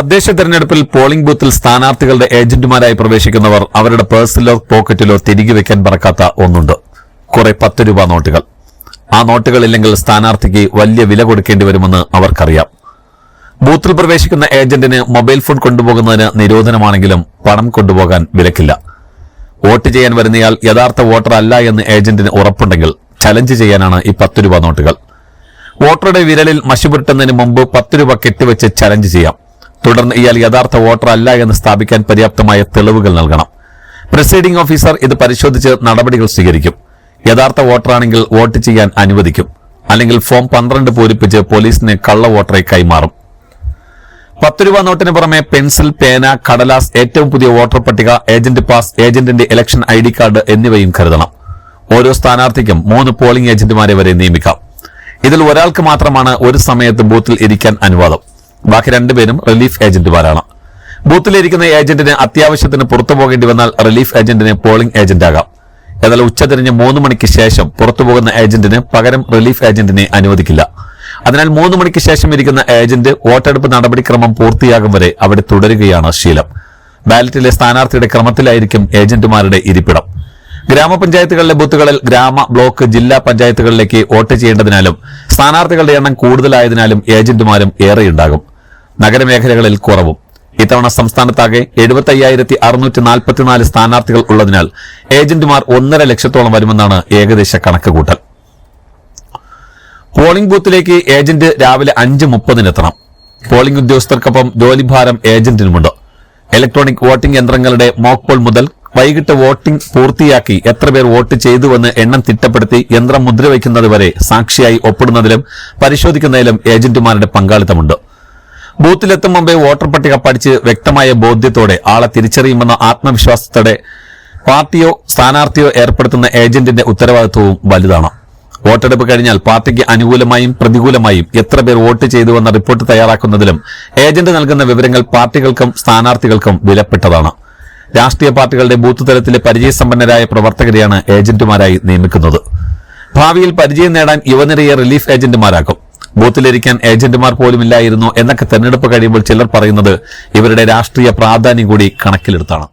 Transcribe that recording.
തദ്ദേശ തെരഞ്ഞെടുപ്പിൽ പോളിംഗ് ബൂത്തിൽ സ്ഥാനാർത്ഥികളുടെ ഏജന്റുമാരായി പ്രവേശിക്കുന്നവർ അവരുടെ പേഴ്സിലോ പോക്കറ്റിലോ തിരികെ വെക്കാൻ പറക്കാത്ത ഒന്നുണ്ട്. കുറെ പത്ത് രൂപ നോട്ടുകൾ. ആ നോട്ടുകൾ ഇല്ലെങ്കിൽ സ്ഥാനാർത്ഥിക്ക് വലിയ വില കൊടുക്കേണ്ടി വരുമെന്ന് അവർക്കറിയാം. ബൂത്തിൽ പ്രവേശിക്കുന്ന ഏജന്റിന് മൊബൈൽ ഫോൺ കൊണ്ടുപോകുന്നതിന് നിരോധനമാണെങ്കിലും പണം കൊണ്ടുപോകാൻ വിലക്കില്ല. വോട്ട് ചെയ്യാൻ വരുന്നയാൾ യഥാർത്ഥ വോട്ടർ അല്ല എന്ന് ഏജന്റിന് ഉറപ്പുണ്ടെങ്കിൽ ചലഞ്ച് ചെയ്യാനാണ് ഈ പത്ത് രൂപ നോട്ടുകൾ. വോട്ടറുടെ വിരലിൽ മഷിപുരട്ടുന്നതിന് മുമ്പ് പത്ത് രൂപ കെട്ടിവെച്ച് ചലഞ്ച് ചെയ്യാം. തുടർന്ന് ഇയാൾ യഥാർത്ഥ വോട്ടർ അല്ല എന്ന് സ്ഥാപിക്കാൻ പര്യാപ്തമായ തെളിവുകൾ നൽകണം. പ്രിസൈഡിംഗ് ഓഫീസർ ഇത് പരിശോധിച്ച് നടപടികൾ സ്വീകരിക്കും. യഥാർത്ഥ വോട്ടറാണെങ്കിൽ വോട്ട് ചെയ്യാൻ അനുവദിക്കും. അല്ലെങ്കിൽ ഫോം പന്ത്രണ്ട് പൂരിപ്പിച്ച് പോലീസിന് കള്ള വോട്ടറെ കൈമാറും. പത്ത് രൂപ നോട്ടിന് പുറമെ പെൻസിൽ പേന കടലാസ് ഏറ്റവും പുതിയ വോട്ടർ പട്ടിക ഏജന്റ് പാസ് ഏജന്റിന്റെ ഇലക്ഷൻ ഐ ഡി കാർഡ് എന്നിവയും കരുതണം. ഓരോ സ്ഥാനാർത്ഥിക്കും മൂന്ന് പോളിംഗ് ഏജന്റുമാരെ വരെ നിയമിക്കാം. ഇതിൽ ഒരാൾക്ക് മാത്രമാണ് ഒരു സമയത്ത് ബൂത്തിൽ ഇരിക്കാൻ അനുവാദം. ബാക്കി രണ്ടുപേരും റിലീഫ് ഏജന്റുമാരാണ്. ബൂത്തിലിരിക്കുന്ന ഏജന്റിന് അത്യാവശ്യത്തിന് പുറത്തു പോകേണ്ടി വന്നാൽ റിലീഫ് ഏജന്റിന് പോളിംഗ് ഏജന്റാകാം എന്നാൽ ഉച്ചതിരിഞ്ഞ് മൂന്ന് മണിക്ക് ശേഷം പുറത്തുപോകുന്ന ഏജന്റിന് പകരം റിലീഫ് ഏജന്റിനെ അനുവദിക്കില്ല. അതിനാൽ മൂന്ന് മണിക്ക് ശേഷം ഇരിക്കുന്ന ഏജന്റ് വോട്ടെടുപ്പ് നടപടിക്രമം പൂർത്തിയാകും വരെ അവിടെ തുടരുകയാണ് ശീലം. ബാലറ്റിലെ സ്ഥാനാർത്ഥിയുടെ ക്രമത്തിലായിരിക്കും ഏജന്റുമാരുടെ ഇരിപ്പിടം. ഗ്രാമപഞ്ചായത്തുകളിലെ ബൂത്തുകളിൽ ഗ്രാമ ബ്ലോക്ക് ജില്ലാ പഞ്ചായത്തുകളിലേക്ക് വോട്ട് ചെയ്യേണ്ടതിനാലും സ്ഥാനാർത്ഥികളുടെ എണ്ണം കൂടുതലായതിനാലും ഏജന്റുമാരും ഏറെയുണ്ടാകും. നഗരമേഖലകളിൽ കുറവും. ഇത്തവണ സംസ്ഥാനത്താകെ എഴുപത്തി അയ്യായിരത്തി അറുന്നൂറ്റി നാൽപ്പത്തിനാല് സ്ഥാനാർത്ഥികൾ ഉള്ളതിനാൽ ഏജന്റുമാർ ഒന്നര ലക്ഷത്തോളം വരുമെന്നാണ് ഏകദേശ കണക്കുകൂട്ടൽ. പോളിംഗ് ബൂത്തിലേക്ക് ഏജന്റ് രാവിലെ അഞ്ച് മുപ്പതിനെത്തണം. പോളിംഗ് ഉദ്യോഗസ്ഥർക്കൊപ്പം ജോലിഭാരം ഏജന്റിനുമുണ്ട്. ഇലക്ട്രോണിക് വോട്ടിംഗ് യന്ത്രങ്ങളുടെ മോക്ക് പോൾ മുതൽ വൈകിട്ട് വോട്ടിംഗ് പൂർത്തിയാക്കി എത്ര പേർ വോട്ട് ചെയ്തുവെന്ന് എണ്ണം തിട്ടപ്പെടുത്തി യന്ത്രം മുദ്രവയ്ക്കുന്നത് വരെ സാക്ഷിയായി ഒപ്പിടുന്നതിലും പരിശോധിക്കുന്നതിലും ഏജന്റുമാരുടെ പങ്കാളിത്തമുണ്ട്. ബൂത്തിലെത്തും മുമ്പേ വോട്ടർ പട്ടിക പഠിച്ച് വ്യക്തമായ ബോധ്യത്തോടെ ആളെ തിരിച്ചറിയുമെന്ന ആത്മവിശ്വാസത്തോടെ പാർട്ടിയോ സ്ഥാനാർത്ഥിയോ ഏർപ്പെടുത്തുന്ന ഏജന്റിന്റെ ഉത്തരവാദിത്വവും വലുതാണ്. വോട്ടെടുപ്പ് കഴിഞ്ഞാൽ പാർട്ടിക്ക് അനുകൂലമായും പ്രതികൂലമായും എത്ര പേർ വോട്ട് ചെയ്തുവെന്ന റിപ്പോർട്ട് തയ്യാറാക്കുന്നതിലും ഏജന്റ് നൽകുന്ന വിവരങ്ങൾ പാർട്ടികൾക്കും സ്ഥാനാർത്ഥികൾക്കും വിലപ്പെട്ടതാണ്. രാഷ്ട്രീയ പാർട്ടികളുടെ ബൂത്ത് തലത്തിലെ പരിചയസമ്പന്നരായ പ്രവർത്തകരെയാണ് ഏജന്റുമാരായി നിയമിക്കുന്നത്. ഭാവിയിൽ പരിചയം നേടാൻ യുവനിരയെ റിലീഫ് ഏജന്റുമാരാക്കും. ബൂത്തിലിരിക്കാൻ ഏജന്റുമാർ പോലുമില്ലായിരുന്നു എന്നൊക്കെ തെരഞ്ഞെടുപ്പ് കഴിയുമ്പോൾ ചിലർ പറയുന്നത് ഇവരുടെ രാഷ്ട്രീയ പ്രാധാന്യം കൂടി കണക്കിലെടുത്താണ്.